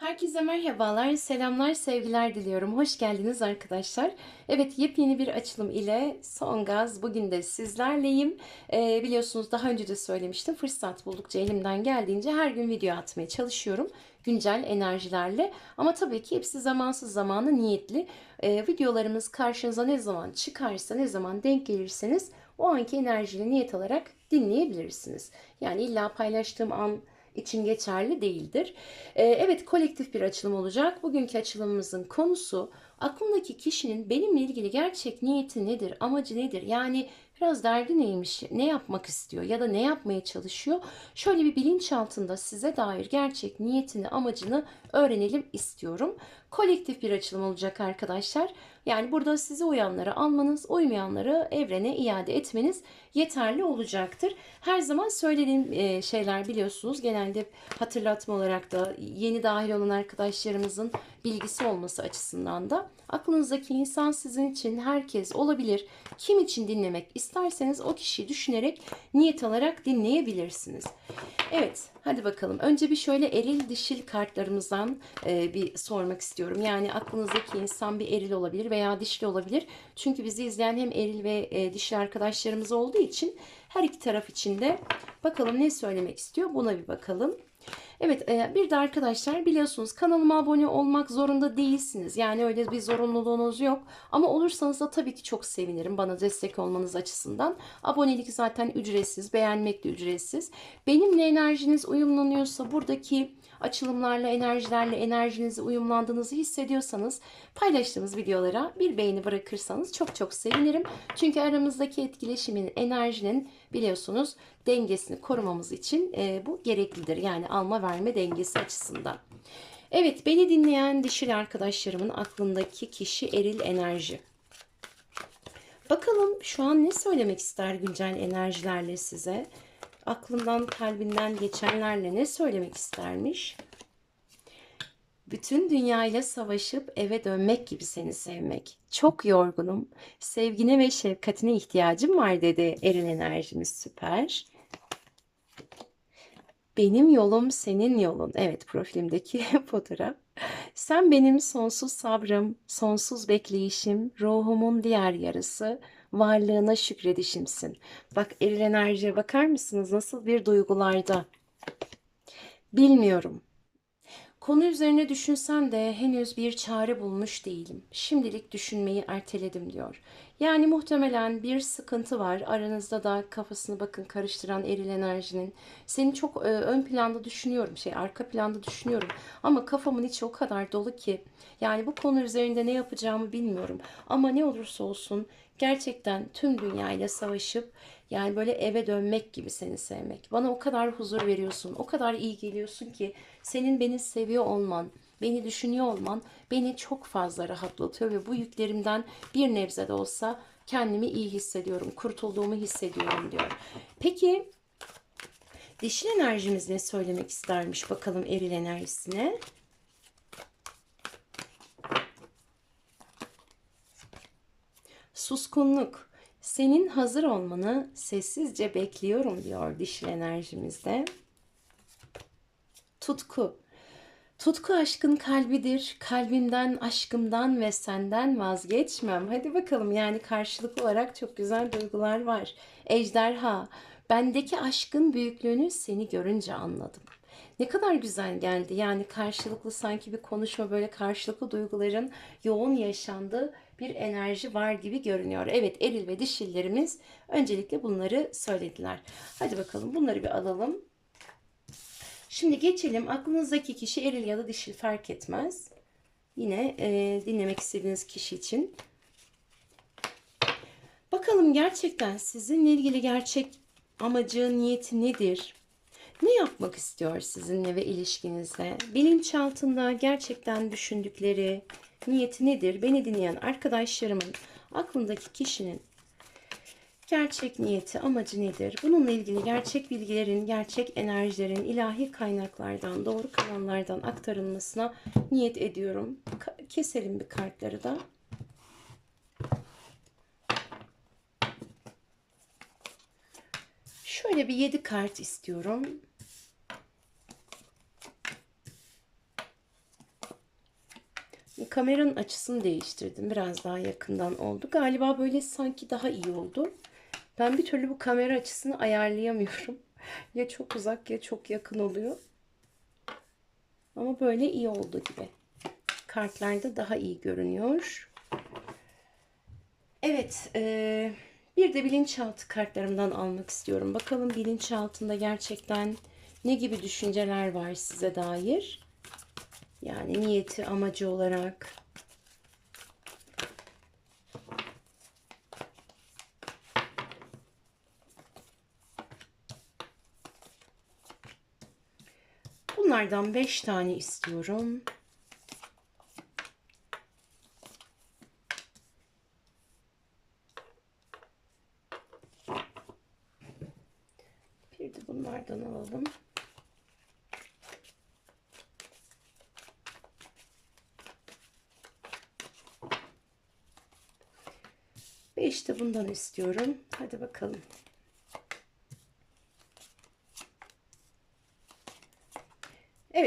Herkese merhabalar, selamlar, sevgiler diliyorum. Hoş geldiniz arkadaşlar. Evet, yepyeni bir açılım ile son gaz bugün de sizlerleyim. Ee, biliyorsunuz daha önce de söylemiştim. Fırsat buldukça elimden geldiğince her gün video atmaya çalışıyorum. Güncel enerjilerle. Ama tabii ki hepsi zamansız zamanı niyetli. Ee, videolarımız karşınıza ne zaman çıkarsa, ne zaman denk gelirseniz o anki enerjiyle niyet alarak dinleyebilirsiniz. Yani illa paylaştığım an için geçerli değildir. Ee, evet kolektif bir açılım olacak. Bugünkü açılımımızın konusu aklımdaki kişinin benimle ilgili gerçek niyeti nedir, amacı nedir? Yani biraz derdi neymiş, ne yapmak istiyor ya da ne yapmaya çalışıyor? Şöyle bir bilinç altında size dair gerçek niyetini, amacını öğrenelim istiyorum. Kolektif bir açılım olacak arkadaşlar. Yani burada size uyanları almanız, uymayanları evrene iade etmeniz yeterli olacaktır. Her zaman söylediğim e, şeyler biliyorsunuz genelde hatırlatma olarak da yeni dahil olan arkadaşlarımızın bilgisi olması açısından da aklınızdaki insan sizin için herkes olabilir. Kim için dinlemek isterseniz o kişiyi düşünerek niyet alarak dinleyebilirsiniz. Evet, hadi bakalım. Önce bir şöyle eril dişil kartlarımızdan e, bir sormak istiyorum. Yani aklınızdaki insan bir eril olabilir veya dişli olabilir. Çünkü bizi izleyen hem eril ve e, dişli arkadaşlarımız olduğu için her iki taraf için de bakalım ne söylemek istiyor buna bir bakalım. Evet e, bir de arkadaşlar biliyorsunuz kanalıma abone olmak zorunda değilsiniz. Yani öyle bir zorunluluğunuz yok. Ama olursanız da tabii ki çok sevinirim bana destek olmanız açısından. Abonelik zaten ücretsiz, beğenmek de ücretsiz. Benimle enerjiniz uyumlanıyorsa buradaki açılımlarla, enerjilerle enerjinizi uyumlandığınızı hissediyorsanız paylaştığımız videolara bir beğeni bırakırsanız çok çok sevinirim. Çünkü aramızdaki etkileşimin, enerjinin biliyorsunuz dengesini korumamız için e, bu gereklidir. Yani alma verme dengesi açısından. Evet beni dinleyen dişil arkadaşlarımın aklındaki kişi eril enerji. Bakalım şu an ne söylemek ister güncel enerjilerle size? Aklından kalbinden geçenlerle ne söylemek istermiş? Bütün dünyayla savaşıp eve dönmek gibi seni sevmek. Çok yorgunum. Sevgine ve şefkatine ihtiyacım var dedi Erin enerjimiz süper. Benim yolum senin yolun. Evet profilimdeki fotoğraf. Sen benim sonsuz sabrım, sonsuz bekleyişim, ruhumun diğer yarısı, varlığına şükredişimsin. Bak eril enerjiye bakar mısınız? Nasıl bir duygularda? Bilmiyorum. Konu üzerine düşünsem de henüz bir çare bulmuş değilim. Şimdilik düşünmeyi erteledim diyor. Yani muhtemelen bir sıkıntı var. Aranızda da kafasını bakın karıştıran eril enerjinin. Seni çok e, ön planda düşünüyorum. Şey arka planda düşünüyorum. Ama kafamın içi o kadar dolu ki. Yani bu konu üzerinde ne yapacağımı bilmiyorum. Ama ne olursa olsun gerçekten tüm dünyayla savaşıp yani böyle eve dönmek gibi seni sevmek. Bana o kadar huzur veriyorsun. O kadar iyi geliyorsun ki senin beni seviyor olman, beni düşünüyor olman beni çok fazla rahatlatıyor ve bu yüklerimden bir nebze de olsa kendimi iyi hissediyorum, kurtulduğumu hissediyorum diyor. Peki dişil enerjimiz ne söylemek istermiş bakalım eril enerjisine? Suskunluk. Senin hazır olmanı sessizce bekliyorum diyor dişil enerjimizde. Tutku. Tutku aşkın kalbidir. Kalbimden, aşkımdan ve senden vazgeçmem. Hadi bakalım yani karşılıklı olarak çok güzel duygular var. Ejderha. Bendeki aşkın büyüklüğünü seni görünce anladım. Ne kadar güzel geldi. Yani karşılıklı sanki bir konuşma böyle karşılıklı duyguların yoğun yaşandığı bir enerji var gibi görünüyor. Evet eril ve dişillerimiz öncelikle bunları söylediler. Hadi bakalım bunları bir alalım. Şimdi geçelim. Aklınızdaki kişi eril ya da dişil fark etmez. Yine e, dinlemek istediğiniz kişi için. Bakalım gerçekten sizinle ilgili gerçek amacı, niyeti nedir? Ne yapmak istiyor sizinle ve ilişkinizde? Bilinçaltında gerçekten düşündükleri niyeti nedir? Beni dinleyen arkadaşlarımın aklındaki kişinin gerçek niyeti, amacı nedir? Bununla ilgili gerçek bilgilerin, gerçek enerjilerin ilahi kaynaklardan, doğru kanallardan aktarılmasına niyet ediyorum. Keselim bir kartları da. Şöyle bir 7 kart istiyorum. Kameranın açısını değiştirdim. Biraz daha yakından oldu. Galiba böyle sanki daha iyi oldu. Ben bir türlü bu kamera açısını ayarlayamıyorum. Ya çok uzak ya çok yakın oluyor. Ama böyle iyi oldu gibi. Kartlarda daha iyi görünüyor. Evet. E, bir de bilinçaltı kartlarımdan almak istiyorum. Bakalım bilinçaltında gerçekten ne gibi düşünceler var size dair. Yani niyeti, amacı olarak. Bunlardan 5 tane istiyorum. Bir de bunlardan alalım. Beş de bundan istiyorum. Hadi bakalım.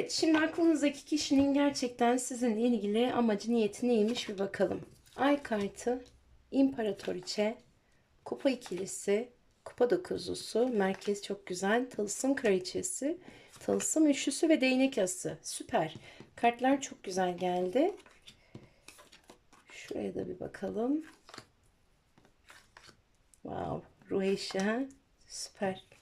Evet, şimdi aklınızdaki kişinin gerçekten sizinle ilgili amacı, niyeti neymiş bir bakalım. Ay kartı, İmparatoriçe, Kupa ikilisi, Kupa dokuzlusu, merkez çok güzel, Tılsım kraliçesi, Tılsım üçlüsü ve değnek ası. Süper. Kartlar çok güzel geldi. Şuraya da bir bakalım. Wow, ruh eşya. Süper.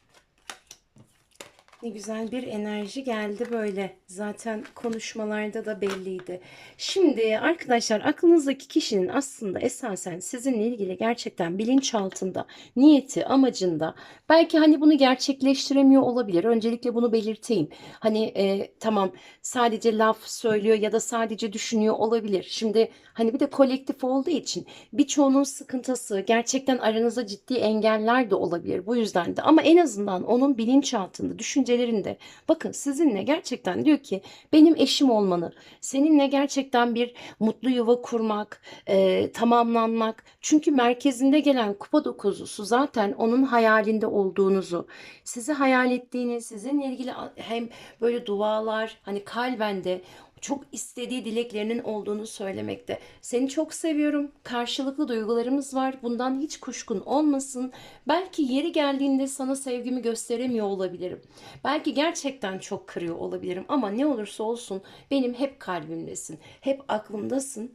Ne güzel bir enerji geldi böyle. Zaten konuşmalarda da belliydi. Şimdi arkadaşlar aklınızdaki kişinin aslında esasen sizinle ilgili gerçekten bilinç altında, niyeti, amacında belki hani bunu gerçekleştiremiyor olabilir. Öncelikle bunu belirteyim. Hani e, tamam sadece laf söylüyor ya da sadece düşünüyor olabilir. Şimdi hani bir de kolektif olduğu için birçoğunun sıkıntısı gerçekten aranızda ciddi engeller de olabilir. Bu yüzden de ama en azından onun bilinç altında düşünce düşüncelerinde bakın sizinle gerçekten diyor ki benim eşim olmanı, seninle gerçekten bir mutlu yuva kurmak, e, tamamlanmak. Çünkü merkezinde gelen kupa dokuzusu zaten onun hayalinde olduğunuzu, sizi hayal ettiğini, sizinle ilgili hem böyle dualar hani kalbende çok istediği dileklerinin olduğunu söylemekte. Seni çok seviyorum. Karşılıklı duygularımız var. Bundan hiç kuşkun olmasın. Belki yeri geldiğinde sana sevgimi gösteremiyor olabilirim. Belki gerçekten çok kırıyor olabilirim ama ne olursa olsun benim hep kalbimdesin. Hep aklımdasın.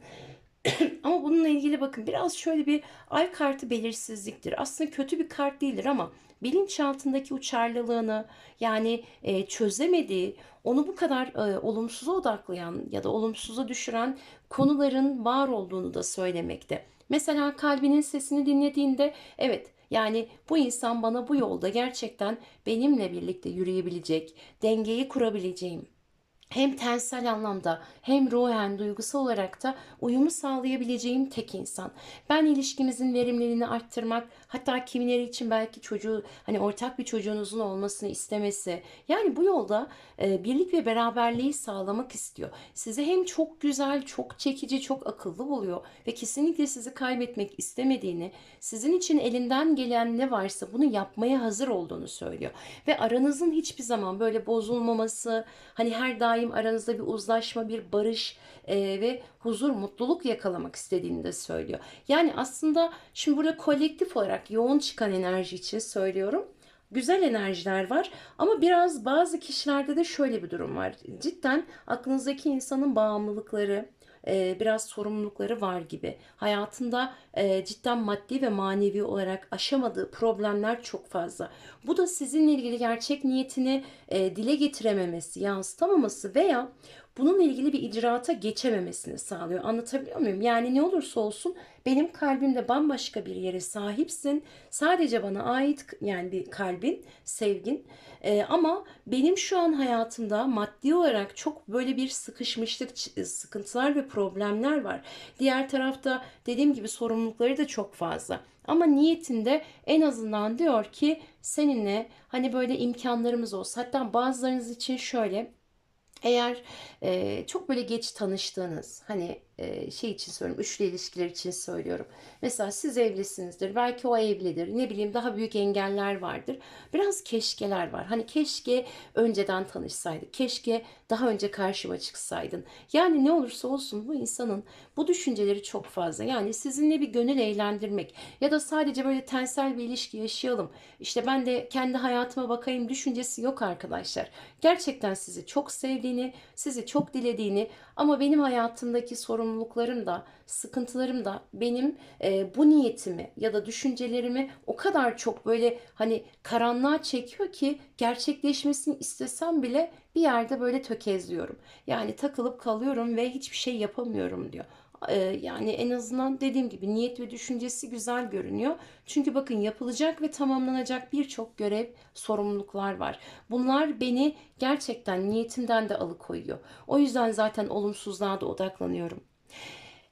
ama bununla ilgili bakın biraz şöyle bir ay kartı belirsizliktir. Aslında kötü bir kart değildir ama bilinçaltındaki uçarlılığını yani e, çözemediği, onu bu kadar e, olumsuza odaklayan ya da olumsuza düşüren konuların var olduğunu da söylemekte. Mesela kalbinin sesini dinlediğinde evet yani bu insan bana bu yolda gerçekten benimle birlikte yürüyebilecek, dengeyi kurabileceğim, hem tensel anlamda hem ruhen duygusal olarak da uyumu sağlayabileceğim tek insan. Ben ilişkimizin verimliliğini arttırmak hatta kimileri için belki çocuğu hani ortak bir çocuğunuzun olmasını istemesi yani bu yolda e, birlik ve beraberliği sağlamak istiyor. Sizi hem çok güzel, çok çekici, çok akıllı buluyor ve kesinlikle sizi kaybetmek istemediğini, sizin için elinden gelen ne varsa bunu yapmaya hazır olduğunu söylüyor. Ve aranızın hiçbir zaman böyle bozulmaması, hani her daim aranızda bir uzlaşma, bir barış e, ve huzur, mutluluk yakalamak istediğini de söylüyor. Yani aslında şimdi burada kolektif olarak yoğun çıkan enerji için söylüyorum güzel enerjiler var ama biraz bazı kişilerde de şöyle bir durum var. Cidden aklınızdaki insanın bağımlılıkları, e, biraz sorumlulukları var gibi. Hayatında e, cidden maddi ve manevi olarak aşamadığı problemler çok fazla. Bu da sizinle ilgili gerçek niyetini e, dile getirememesi, yansıtamaması veya bununla ilgili bir icraata geçememesini sağlıyor. Anlatabiliyor muyum? Yani ne olursa olsun benim kalbimde bambaşka bir yere sahipsin. Sadece bana ait yani bir kalbin, sevgin. Ee, ama benim şu an hayatımda maddi olarak çok böyle bir sıkışmışlık, sıkıntılar ve problemler var. Diğer tarafta dediğim gibi sorumlulukları da çok fazla. Ama niyetinde en azından diyor ki seninle hani böyle imkanlarımız olsa hatta bazılarınız için şöyle eğer e, çok böyle geç tanıştığınız hani e, şey için söylüyorum. Üçlü ilişkiler için söylüyorum. Mesela siz evlisinizdir. Belki o evlidir. Ne bileyim daha büyük engeller vardır. Biraz keşkeler var. Hani keşke önceden tanışsaydık. Keşke daha önce karşıma çıksaydın. Yani ne olursa olsun bu insanın bu düşünceleri çok fazla. Yani sizinle bir gönül eğlendirmek ya da sadece böyle tensel bir ilişki yaşayalım. İşte ben de kendi hayatıma bakayım düşüncesi yok arkadaşlar. Gerçekten sizi çok sevdiğini, sizi çok dilediğini ama benim hayatımdaki sorumluluklarım da, sıkıntılarım da benim e, bu niyetimi ya da düşüncelerimi o kadar çok böyle hani karanlığa çekiyor ki gerçekleşmesini istesem bile bir yerde böyle tökezliyorum. Yani takılıp kalıyorum ve hiçbir şey yapamıyorum diyor. Ee, yani en azından dediğim gibi niyet ve düşüncesi güzel görünüyor. Çünkü bakın yapılacak ve tamamlanacak birçok görev, sorumluluklar var. Bunlar beni gerçekten niyetimden de alıkoyuyor. O yüzden zaten olumsuzluğa da odaklanıyorum.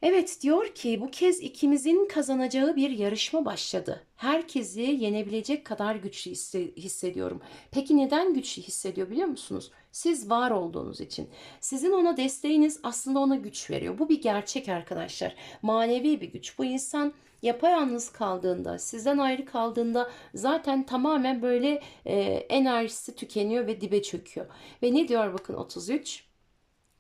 Evet diyor ki bu kez ikimizin kazanacağı bir yarışma başladı. Herkesi yenebilecek kadar güçlü hisse- hissediyorum. Peki neden güçlü hissediyor biliyor musunuz? Siz var olduğunuz için. Sizin ona desteğiniz aslında ona güç veriyor. Bu bir gerçek arkadaşlar. Manevi bir güç. Bu insan yapayalnız kaldığında, sizden ayrı kaldığında zaten tamamen böyle e, enerjisi tükeniyor ve dibe çöküyor. Ve ne diyor bakın 33?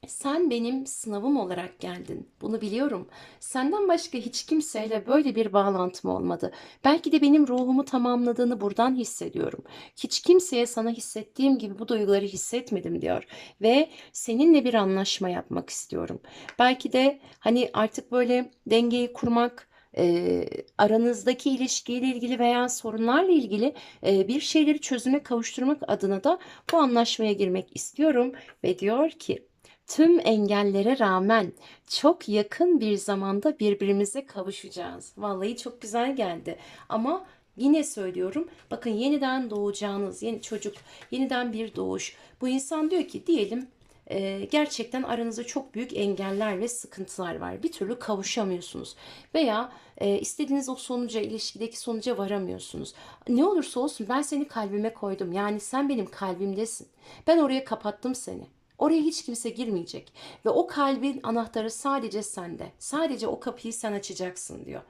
Sen benim sınavım olarak geldin. Bunu biliyorum. Senden başka hiç kimseyle böyle bir bağlantım olmadı. Belki de benim ruhumu tamamladığını buradan hissediyorum. Hiç kimseye sana hissettiğim gibi bu duyguları hissetmedim diyor. Ve seninle bir anlaşma yapmak istiyorum. Belki de hani artık böyle dengeyi kurmak, e, aranızdaki ilişkiyle ilgili veya sorunlarla ilgili e, bir şeyleri çözüme kavuşturmak adına da bu anlaşmaya girmek istiyorum. Ve diyor ki Tüm engellere rağmen çok yakın bir zamanda birbirimize kavuşacağız. Vallahi çok güzel geldi. Ama yine söylüyorum. Bakın yeniden doğacağınız yeni çocuk, yeniden bir doğuş. Bu insan diyor ki diyelim e, gerçekten aranızda çok büyük engeller ve sıkıntılar var. Bir türlü kavuşamıyorsunuz. Veya e, istediğiniz o sonuca, ilişkideki sonuca varamıyorsunuz. Ne olursa olsun ben seni kalbime koydum. Yani sen benim kalbimdesin. Ben oraya kapattım seni. Oraya hiç kimse girmeyecek ve o kalbin anahtarı sadece sende. Sadece o kapıyı sen açacaksın diyor.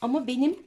Ama benim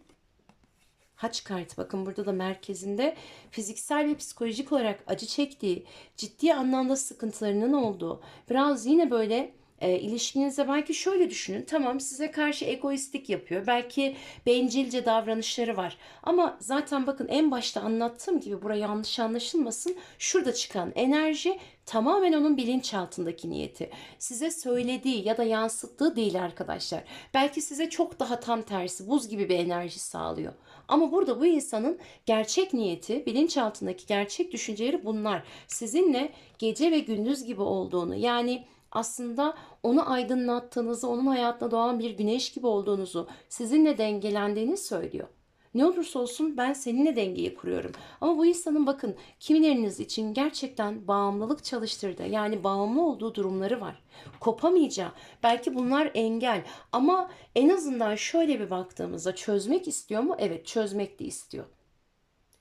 haç kartı bakın burada da merkezinde fiziksel ve psikolojik olarak acı çektiği, ciddi anlamda sıkıntılarının olduğu, biraz yine böyle e, ilişkinizde belki şöyle düşünün. Tamam size karşı egoistik yapıyor. Belki bencilce davranışları var. Ama zaten bakın en başta anlattığım gibi buraya yanlış anlaşılmasın. Şurada çıkan enerji tamamen onun bilinçaltındaki niyeti. Size söylediği ya da yansıttığı değil arkadaşlar. Belki size çok daha tam tersi buz gibi bir enerji sağlıyor. Ama burada bu insanın gerçek niyeti, bilinçaltındaki gerçek düşünceleri bunlar. Sizinle gece ve gündüz gibi olduğunu yani aslında onu aydınlattığınızı, onun hayatına doğan bir güneş gibi olduğunuzu, sizinle dengelendiğini söylüyor. Ne olursa olsun ben seninle dengeyi kuruyorum. Ama bu insanın bakın kimileriniz için gerçekten bağımlılık çalıştırdı. Yani bağımlı olduğu durumları var. Kopamayacağı. Belki bunlar engel. Ama en azından şöyle bir baktığımızda çözmek istiyor mu? Evet çözmek de istiyor.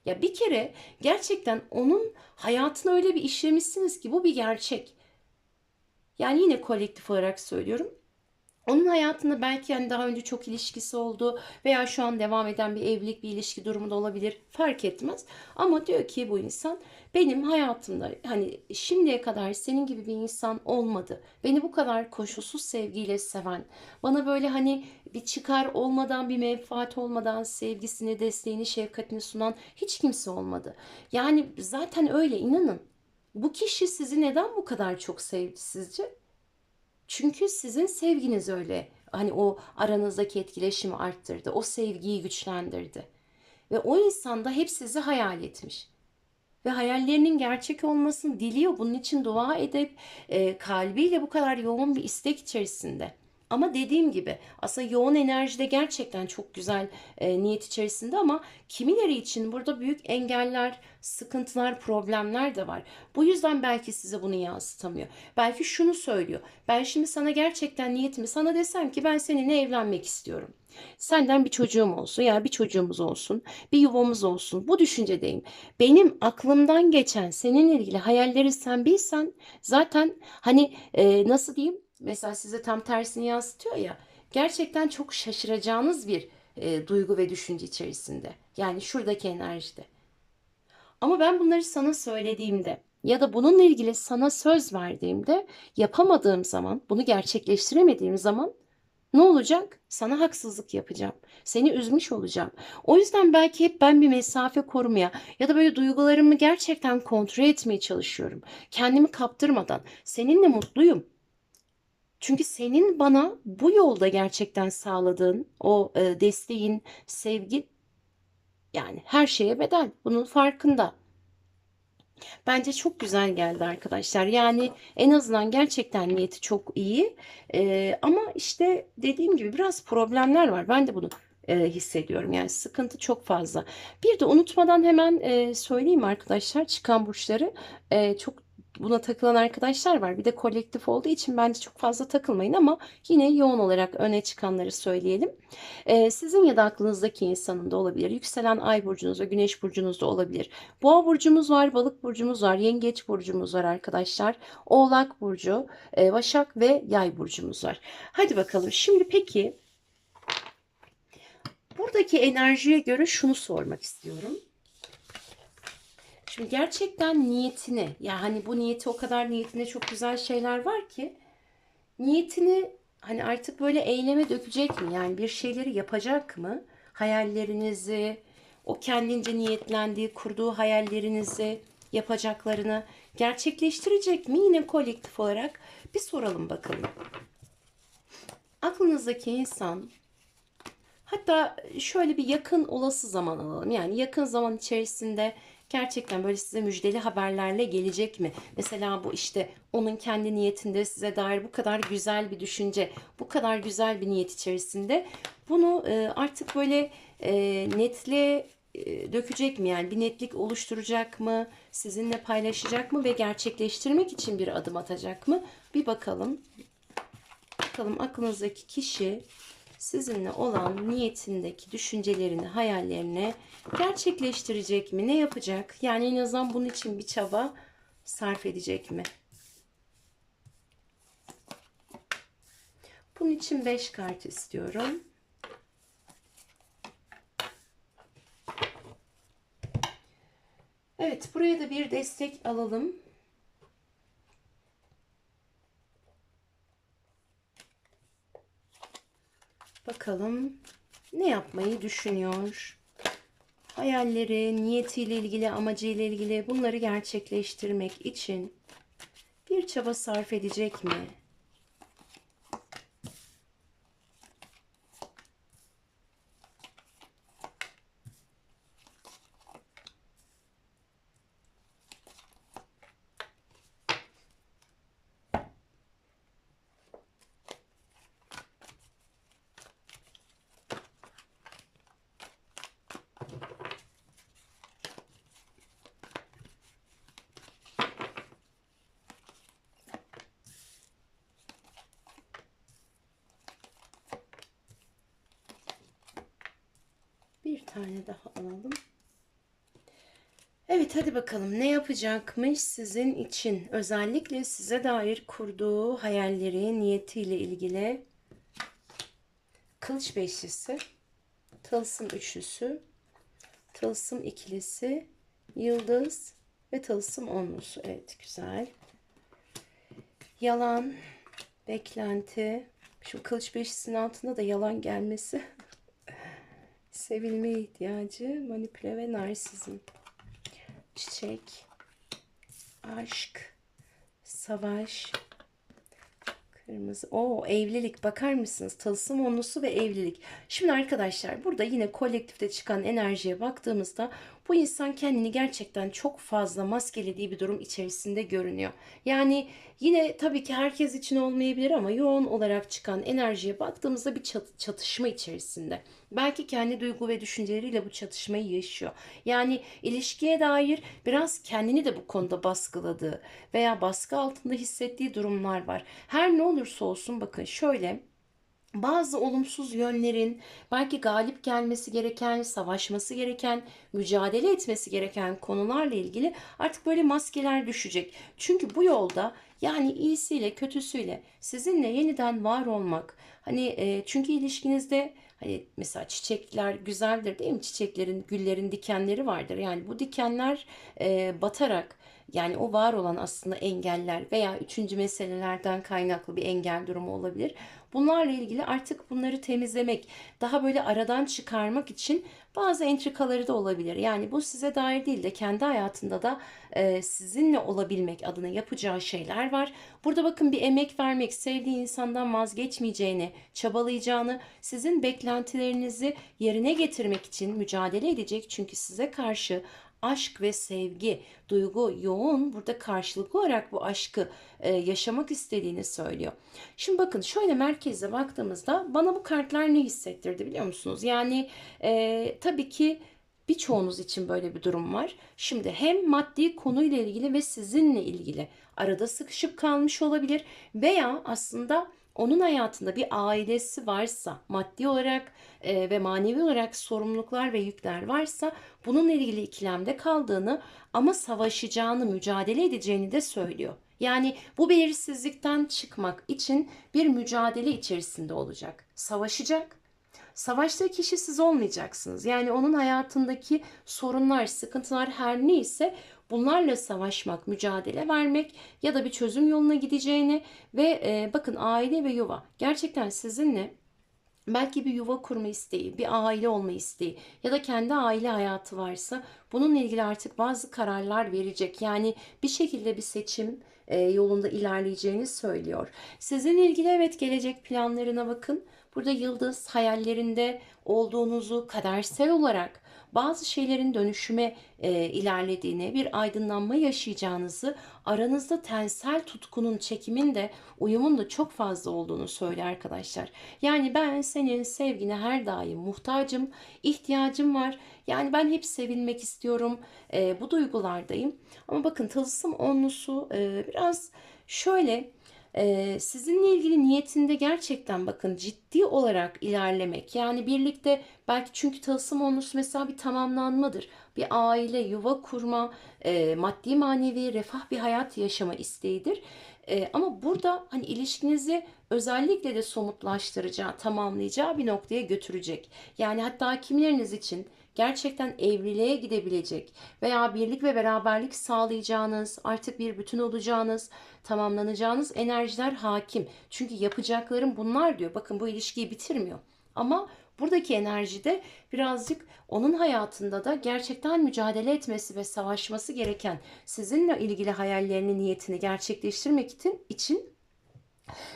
Ya bir kere gerçekten onun hayatını öyle bir işlemişsiniz ki bu bir gerçek. Yani yine kolektif olarak söylüyorum. Onun hayatında belki yani daha önce çok ilişkisi oldu veya şu an devam eden bir evlilik, bir ilişki durumu da olabilir. Fark etmez. Ama diyor ki bu insan benim hayatımda hani şimdiye kadar senin gibi bir insan olmadı. Beni bu kadar koşulsuz sevgiyle seven, bana böyle hani bir çıkar olmadan, bir menfaat olmadan sevgisini, desteğini, şefkatini sunan hiç kimse olmadı. Yani zaten öyle inanın. Bu kişi sizi neden bu kadar çok sevdi sizce? Çünkü sizin sevginiz öyle. Hani o aranızdaki etkileşimi arttırdı. O sevgiyi güçlendirdi. Ve o insan da hep sizi hayal etmiş. Ve hayallerinin gerçek olmasını diliyor. Bunun için dua edip e, kalbiyle bu kadar yoğun bir istek içerisinde. Ama dediğim gibi aslında yoğun enerjide gerçekten çok güzel e, niyet içerisinde ama kimileri için burada büyük engeller, sıkıntılar, problemler de var. Bu yüzden belki size bunu yansıtamıyor. Belki şunu söylüyor. Ben şimdi sana gerçekten niyetimi sana desem ki ben seninle evlenmek istiyorum. Senden bir çocuğum olsun ya bir çocuğumuz olsun, bir yuvamız olsun. Bu düşüncedeyim. Benim aklımdan geçen seninle ilgili hayalleri sen bilsen zaten hani e, nasıl diyeyim mesela size tam tersini yansıtıyor ya. Gerçekten çok şaşıracağınız bir e, duygu ve düşünce içerisinde. Yani şuradaki enerjide. Ama ben bunları sana söylediğimde ya da bununla ilgili sana söz verdiğimde yapamadığım zaman, bunu gerçekleştiremediğim zaman ne olacak? Sana haksızlık yapacağım. Seni üzmüş olacağım. O yüzden belki hep ben bir mesafe korumaya ya da böyle duygularımı gerçekten kontrol etmeye çalışıyorum. Kendimi kaptırmadan. Seninle mutluyum. Çünkü senin bana bu yolda gerçekten sağladığın o e, desteğin, sevgi yani her şeye bedel. Bunun farkında. Bence çok güzel geldi arkadaşlar. Yani en azından gerçekten niyeti çok iyi. Ee, ama işte dediğim gibi biraz problemler var. Ben de bunu e, hissediyorum. Yani sıkıntı çok fazla. Bir de unutmadan hemen e, söyleyeyim arkadaşlar çıkan burçları. E, çok buna takılan arkadaşlar var. Bir de kolektif olduğu için bence çok fazla takılmayın ama yine yoğun olarak öne çıkanları söyleyelim. Ee, sizin ya da aklınızdaki insanın da olabilir. Yükselen ay burcunuz ve güneş burcunuz da olabilir. Boğa burcumuz var, balık burcumuz var, yengeç burcumuz var arkadaşlar. Oğlak burcu, e, başak ve yay burcumuz var. Hadi bakalım. Şimdi peki buradaki enerjiye göre şunu sormak istiyorum. Şimdi gerçekten niyetini, ya hani bu niyeti o kadar niyetinde çok güzel şeyler var ki niyetini hani artık böyle eyleme dökecek mi? Yani bir şeyleri yapacak mı? Hayallerinizi, o kendince niyetlendiği, kurduğu hayallerinizi, yapacaklarını gerçekleştirecek mi? Yine kolektif olarak bir soralım bakalım. Aklınızdaki insan hatta şöyle bir yakın olası zaman alalım. Yani yakın zaman içerisinde gerçekten böyle size müjdeli haberlerle gelecek mi? Mesela bu işte onun kendi niyetinde size dair bu kadar güzel bir düşünce, bu kadar güzel bir niyet içerisinde bunu e, artık böyle e, netle e, dökecek mi? Yani bir netlik oluşturacak mı? Sizinle paylaşacak mı ve gerçekleştirmek için bir adım atacak mı? Bir bakalım. Bakalım aklınızdaki kişi sizinle olan niyetindeki düşüncelerini, hayallerini gerçekleştirecek mi? Ne yapacak? Yani en azından bunun için bir çaba sarf edecek mi? Bunun için 5 kart istiyorum. Evet, buraya da bir destek alalım. Bakalım ne yapmayı düşünüyor? Hayalleri, niyetiyle ilgili, amacıyla ilgili bunları gerçekleştirmek için bir çaba sarf edecek mi? Bir tane daha alalım. Evet hadi bakalım ne yapacakmış sizin için özellikle size dair kurduğu hayalleri, niyetiyle ilgili kılıç beşlisi, tılsım üçlüsü, tılsım ikilisi, yıldız ve tılsım onlusu. Evet güzel. Yalan, beklenti. Şu kılıç beşlisinin altında da yalan gelmesi. Sevilme ihtiyacı, manipüle ve narsizm. Çiçek, aşk, savaş, kırmızı. O evlilik bakar mısınız? Tılsım onlusu ve evlilik. Şimdi arkadaşlar burada yine kolektifte çıkan enerjiye baktığımızda bu insan kendini gerçekten çok fazla maskelediği bir durum içerisinde görünüyor. Yani yine tabii ki herkes için olmayabilir ama yoğun olarak çıkan enerjiye baktığımızda bir çat- çatışma içerisinde. Belki kendi duygu ve düşünceleriyle bu çatışmayı yaşıyor. Yani ilişkiye dair biraz kendini de bu konuda baskıladığı veya baskı altında hissettiği durumlar var. Her ne olursa olsun bakın şöyle bazı olumsuz yönlerin, belki galip gelmesi gereken, savaşması gereken, mücadele etmesi gereken konularla ilgili artık böyle maskeler düşecek. Çünkü bu yolda yani iyisiyle kötüsüyle sizinle yeniden var olmak. Hani e, çünkü ilişkinizde hani mesela çiçekler güzeldir değil mi? Çiçeklerin, güllerin dikenleri vardır. Yani bu dikenler e, batarak yani o var olan aslında engeller veya üçüncü meselelerden kaynaklı bir engel durumu olabilir. Bunlarla ilgili artık bunları temizlemek, daha böyle aradan çıkarmak için bazı entrikaları da olabilir. Yani bu size dair değil de kendi hayatında da e, sizinle olabilmek adına yapacağı şeyler var. Burada bakın bir emek vermek, sevdiği insandan vazgeçmeyeceğini, çabalayacağını, sizin beklentilerinizi yerine getirmek için mücadele edecek. Çünkü size karşı aşk ve sevgi, duygu yoğun burada karşılıklı olarak bu aşkı e, yaşamak istediğini söylüyor. Şimdi bakın şöyle merkeze baktığımızda bana bu kartlar ne hissettirdi biliyor musunuz? Yani e, tabii ki birçoğunuz için böyle bir durum var. Şimdi hem maddi konuyla ilgili ve sizinle ilgili arada sıkışıp kalmış olabilir veya aslında onun hayatında bir ailesi varsa, maddi olarak e, ve manevi olarak sorumluluklar ve yükler varsa bununla ilgili ikilemde kaldığını ama savaşacağını, mücadele edeceğini de söylüyor. Yani bu belirsizlikten çıkmak için bir mücadele içerisinde olacak. Savaşacak. Savaştığı kişi siz olmayacaksınız. Yani onun hayatındaki sorunlar, sıkıntılar her neyse bunlarla savaşmak, mücadele vermek ya da bir çözüm yoluna gideceğini ve e, bakın aile ve yuva gerçekten sizinle belki bir yuva kurma isteği, bir aile olma isteği ya da kendi aile hayatı varsa bununla ilgili artık bazı kararlar verecek. Yani bir şekilde bir seçim e, yolunda ilerleyeceğini söylüyor. Sizinle ilgili evet gelecek planlarına bakın. Burada yıldız hayallerinde olduğunuzu kadersel olarak bazı şeylerin dönüşüme e, ilerlediğini, bir aydınlanma yaşayacağınızı, aranızda tensel tutkunun, çekimin de, uyumun da çok fazla olduğunu söylüyor arkadaşlar. Yani ben senin sevgine her daim muhtacım, ihtiyacım var. Yani ben hep sevilmek istiyorum, e, bu duygulardayım. Ama bakın tılsım onlusu e, biraz şöyle ee, sizinle ilgili niyetinde gerçekten bakın ciddi olarak ilerlemek. Yani birlikte belki çünkü tılsım olması mesela bir tamamlanmadır. Bir aile, yuva kurma, e, maddi manevi refah bir hayat yaşama isteğidir. E, ama burada hani ilişkinizi özellikle de somutlaştıracağı, tamamlayacağı bir noktaya götürecek. Yani hatta kimleriniz için gerçekten evliliğe gidebilecek veya birlik ve beraberlik sağlayacağınız, artık bir bütün olacağınız, tamamlanacağınız enerjiler hakim. Çünkü yapacaklarım bunlar diyor. Bakın bu ilişkiyi bitirmiyor. Ama buradaki enerjide birazcık onun hayatında da gerçekten mücadele etmesi ve savaşması gereken sizinle ilgili hayallerini, niyetini gerçekleştirmek için, için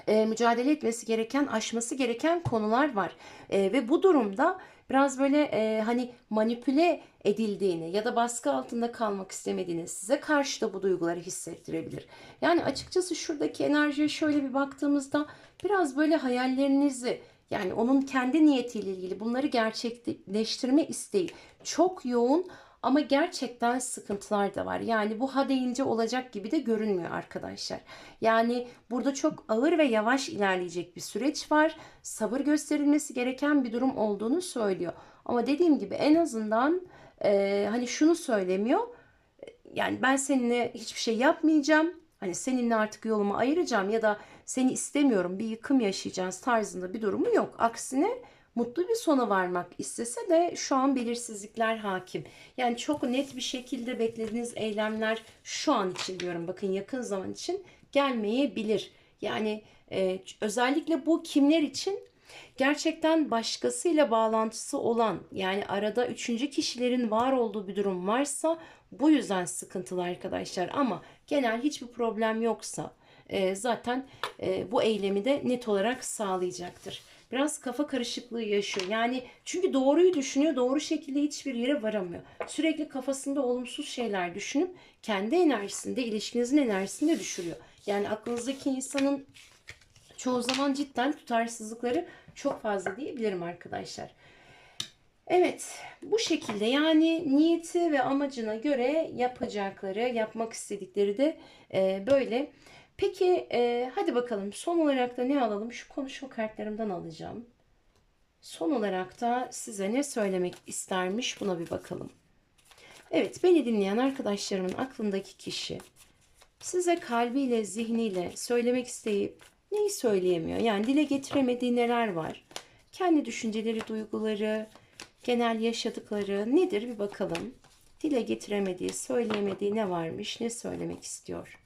e, mücadele etmesi gereken, aşması gereken konular var. E, ve bu durumda biraz böyle e, hani manipüle edildiğini ya da baskı altında kalmak istemediğini size karşı da bu duyguları hissettirebilir. Yani açıkçası şuradaki enerjiye şöyle bir baktığımızda biraz böyle hayallerinizi yani onun kendi niyetiyle ilgili bunları gerçekleştirme isteği çok yoğun ama gerçekten sıkıntılar da var. Yani bu ha deyince olacak gibi de görünmüyor arkadaşlar. Yani burada çok ağır ve yavaş ilerleyecek bir süreç var. Sabır gösterilmesi gereken bir durum olduğunu söylüyor. Ama dediğim gibi en azından e, hani şunu söylemiyor. Yani ben seninle hiçbir şey yapmayacağım. Hani seninle artık yolumu ayıracağım ya da seni istemiyorum bir yıkım yaşayacağız tarzında bir durumu yok. Aksine mutlu bir sona varmak istese de şu an belirsizlikler hakim. Yani çok net bir şekilde beklediğiniz eylemler şu an için diyorum bakın yakın zaman için gelmeyebilir. Yani e, özellikle bu kimler için? Gerçekten başkasıyla bağlantısı olan yani arada üçüncü kişilerin var olduğu bir durum varsa bu yüzden sıkıntılı arkadaşlar ama genel hiçbir problem yoksa e, zaten e, bu eylemi de net olarak sağlayacaktır biraz kafa karışıklığı yaşıyor. Yani çünkü doğruyu düşünüyor, doğru şekilde hiçbir yere varamıyor. Sürekli kafasında olumsuz şeyler düşünüp kendi enerjisinde, ilişkinizin enerjisinde düşürüyor. Yani aklınızdaki insanın çoğu zaman cidden tutarsızlıkları çok fazla diyebilirim arkadaşlar. Evet bu şekilde yani niyeti ve amacına göre yapacakları, yapmak istedikleri de e, böyle. Peki e, hadi bakalım son olarak da ne alalım? Şu konuşma kartlarımdan alacağım. Son olarak da size ne söylemek istermiş buna bir bakalım. Evet beni dinleyen arkadaşlarımın aklındaki kişi size kalbiyle, zihniyle söylemek isteyip neyi söyleyemiyor? Yani dile getiremediği neler var? Kendi düşünceleri, duyguları, genel yaşadıkları nedir bir bakalım. Dile getiremediği, söyleyemediği ne varmış, ne söylemek istiyor?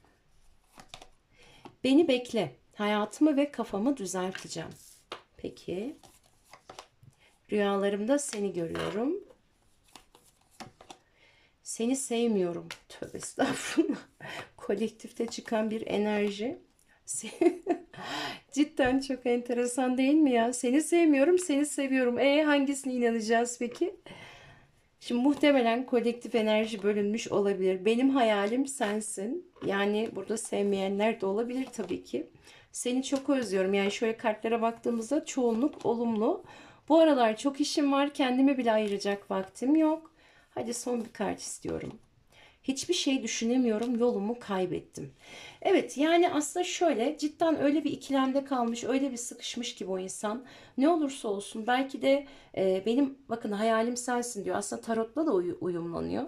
Beni bekle. Hayatımı ve kafamı düzelteceğim. Peki. Rüyalarımda seni görüyorum. Seni sevmiyorum. Tövbe estağfurullah. Kolektifte çıkan bir enerji. Cidden çok enteresan değil mi ya? Seni sevmiyorum, seni seviyorum. E hangisine inanacağız peki? Şimdi muhtemelen kolektif enerji bölünmüş olabilir. Benim hayalim sensin. Yani burada sevmeyenler de olabilir tabii ki. Seni çok özlüyorum. Yani şöyle kartlara baktığımızda çoğunluk olumlu. Bu aralar çok işim var. Kendime bile ayıracak vaktim yok. Hadi son bir kart istiyorum. Hiçbir şey düşünemiyorum, yolumu kaybettim. Evet, yani aslında şöyle cidden öyle bir ikilemde kalmış, öyle bir sıkışmış gibi o insan. Ne olursa olsun belki de e, benim bakın hayalim sensin diyor. Aslında tarotla da uy- uyumlanıyor.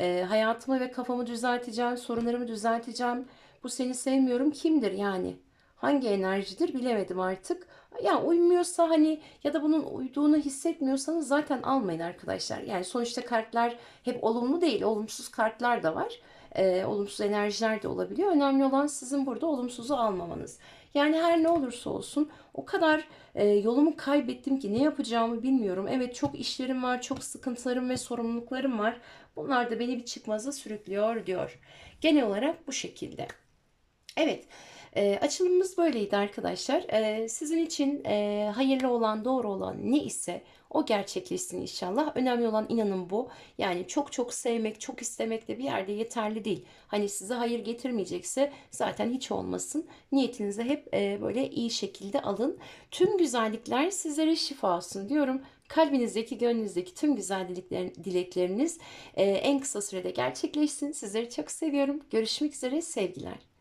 E, hayatımı ve kafamı düzelteceğim, sorunlarımı düzelteceğim. Bu seni sevmiyorum kimdir yani? Hangi enerjidir bilemedim artık. Ya uymuyorsa hani ya da bunun uyduğunu hissetmiyorsanız zaten almayın arkadaşlar. Yani sonuçta kartlar hep olumlu değil, olumsuz kartlar da var. Ee, olumsuz enerjiler de olabiliyor. Önemli olan sizin burada olumsuzu almamanız. Yani her ne olursa olsun o kadar e, yolumu kaybettim ki ne yapacağımı bilmiyorum. Evet çok işlerim var, çok sıkıntılarım ve sorumluluklarım var. Bunlar da beni bir çıkmaza sürüklüyor diyor. Genel olarak bu şekilde. Evet, e, açılımımız böyleydi arkadaşlar. E, sizin için e, hayırlı olan, doğru olan ne ise o gerçekleşsin inşallah. Önemli olan inanın bu. Yani çok çok sevmek, çok istemek de bir yerde yeterli değil. Hani size hayır getirmeyecekse zaten hiç olmasın. Niyetinizi hep e, böyle iyi şekilde alın. Tüm güzellikler sizlere şifa olsun diyorum. Kalbinizdeki, gönlünüzdeki tüm güzel dilekler- dilekleriniz e, en kısa sürede gerçekleşsin. Sizleri çok seviyorum. Görüşmek üzere, sevgiler.